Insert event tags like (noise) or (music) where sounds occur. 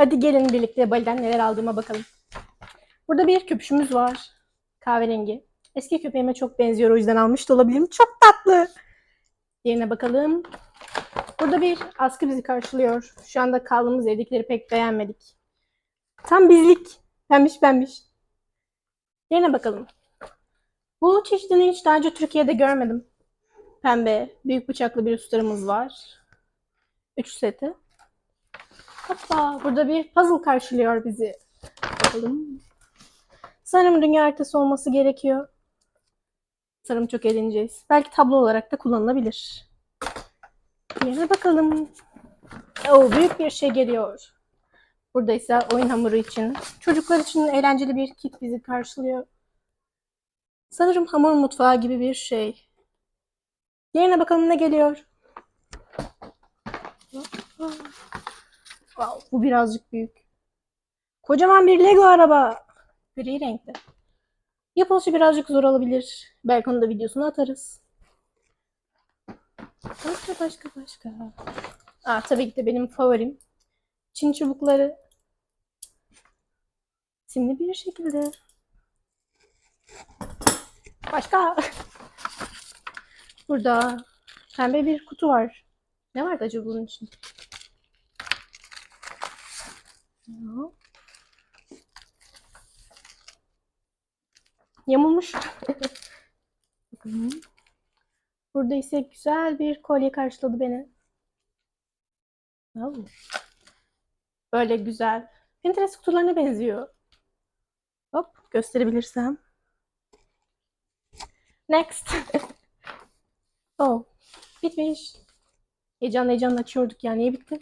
Hadi gelin birlikte Bali'den neler aldığıma bakalım. Burada bir köpüşümüz var. Kahverengi. Eski köpeğime çok benziyor o yüzden almış da olabilirim. Çok tatlı. Diğerine bakalım. Burada bir askı bizi karşılıyor. Şu anda kaldığımız evdekileri pek beğenmedik. Tam bizlik. Pembiş pembiş. Diğerine bakalım. Bu çeşidini hiç daha önce Türkiye'de görmedim. Pembe, büyük bıçaklı bir ustarımız var. Üç seti. Hoppa, burada bir puzzle karşılıyor bizi. Bakalım. Sanırım dünya haritası olması gerekiyor. Sanırım çok eğleneceğiz. Belki tablo olarak da kullanılabilir. Yerine bakalım. Oo, büyük bir şey geliyor. Burada ise oyun hamuru için, çocuklar için eğlenceli bir kit bizi karşılıyor. Sanırım hamur mutfağı gibi bir şey. Yerine bakalım ne geliyor. Wow, bu birazcık büyük. Kocaman bir Lego araba. Gri renkte. Yapılışı birazcık zor olabilir. Belki onu da videosunu atarız. Başka başka başka. Aa, tabii ki de benim favorim. Çin çubukları. Simli bir şekilde. Başka. Burada pembe bir kutu var. Ne vardı acaba bunun için? Ya. Yamulmuş. (laughs) Burada ise güzel bir kolye karşıladı beni. Oh. Böyle güzel. Pinterest kutularına benziyor. Hop gösterebilirsem. Next. (laughs) oh. Bitmiş. Heyecan heyecan açıyorduk ya. Niye bitti?